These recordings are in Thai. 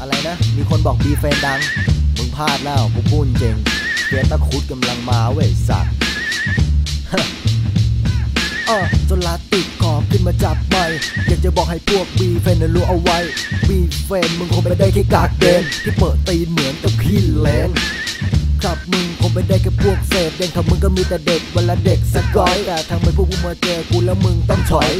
อะไรนะ มีคนบอกบีเฟนดัง มึงพลาดแล้วกูพูดจริงเฟียตะคุดกำลังมาเว้ยสัตว์เออจนลาติดขอบขึ้นมาจับใหม่อยากจะบอกให้พวกบีเฟนรู้เอาไว้บีเฟนมึงคงไม่ได้แค่กากเดนที่เปิดตีนเหมือนกับขี้เลนครับมึงคง ไม่ได้แค่พวกเศษเด่นครับมึงก็มีแต่เด็กเวลาเด็กสกอยแต่ทำไมพวกกูมาเจอกูแล้วมึงต้องถอย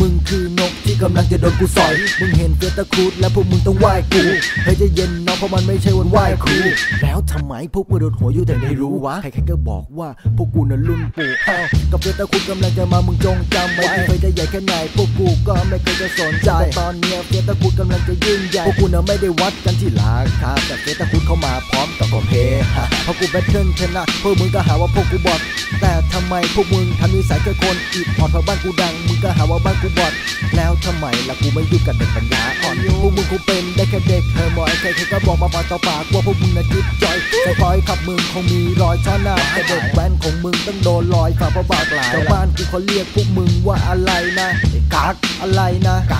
มึงคือนกที่กำลังจะโดนกูสอย มึงเห็นเฟียตาครูดแล้วพวกมึงต้องไหว้กูเฮ้ยจะเย็นน้องเพราะมันไม่ใช่วันไหว้ครูแล้วทำไมพวกมึงโดนหัวอยู่แต่ไม่รู้วะใครๆก็บอกว่าพวกกูน่ะรุ่นปู่อ้ากับเฟียตาครูดกำลังจะมามึงจงจำไว้ที่เคยจะใหญ่แค่ไหนพวกกูก็ไม่เคยจะสนใจแต่ตอนเนี้ยเฟียตาครูดกำลังจะยิ่งใหญ่พวกกูน่ะไม่ได้วัดกันที่ราคาแต่เฟียตาครูดเข้ามาพร้อมกับกบเพฮะพอกูแบทเทิลชนะ พวกมึงก็หาว่าพวกกูบอด แต่ทำไมพวกมึงทำนิสัยแค่คนอีกพอดเพราะบ้านกูดัง มึงก็หาว่าบ้านกูบอด แล้วทำไมล่ะกูไม่ยุ่งกับเด็กปัญญาอ่อนพวกมึงคงเป็นได้แค่เด็กเฮอร์มอยใครๆก็บอกมาปากต่อปากว่าพวกมึงน่ะจิ๊บจอยใส่คอยขับมึงคงมีรอยช้อนหน้าแต่เด็กแว้นของมึงต้องโดนรอยฝ่าเพราะบากหลายชาวบ้านกูเขาเรียกพวกมึงว่าอะไรนะไอ้กากอะไรนะกั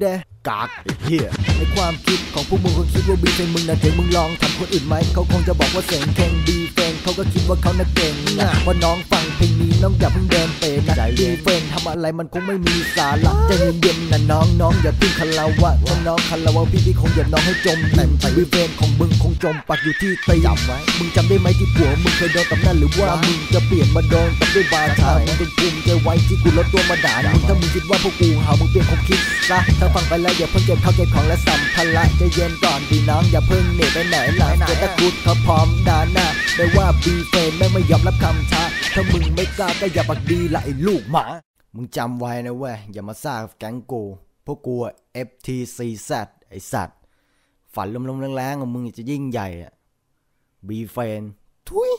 เดกากไอ้เหี้ยในความคิดของพวกมึงคงคิดว่าบีเป็นมึงนะเจ๋งมึงลองทำคนอื่นไหมเขาคงจะบอกว่าเสียงเข่งบีเฟนเขาก็คิดว่าเขาน่ะเก่งนะว่าน้องฟัง เพลงนี้น้องอย่าเพิ่งเดินเปนะบีเฟนทำอะไรมันคงไม่มีสาระใจเย็นๆนะน้องน้องอย่าเพิ่งคาราวะถ้าน้องคาราวะพี่พี่คงอย่าน้องให้จมดิ่งบีเฟนของมึงคงจมปักอยู่ที่ตีนไว้มึงจำได้ไหมที่ผัวมึงเคยโดนตำนั่นหรือว่ามึงจะเปลี่ยนมาโดนตำด้วยบาทามึงเป็นภูมิใจไว้ที่กูลดตัวมาด่ามึงถ้ามึงคิดว่าพวกกูหามึงเปลี่ยนความคิดซะถ้าฟังไปแล้วอย่าเพิ่งเก็บข้าวเก็บของและสัมภาระใจเย็นก่อนดีน้องอย่าเพิ่งหนีไปไหนหลังจะตะกุดเขาพร้อมด่าหน้าได้ว่าบีเฟนแม่งไม่ยอมรับคำท้า ถ้ามึงไม่กล้าก็อย่าปักดีละไอ้ลูกหมา มึงจำไว้นะเว้ย อย่ามาซ่ากับแก๊งกูพวกกูอะ FTCZ ไอสัตว์ ฝันลมๆแรงๆของมึงจะยิ่งใหญ่อะบีเฟนทุย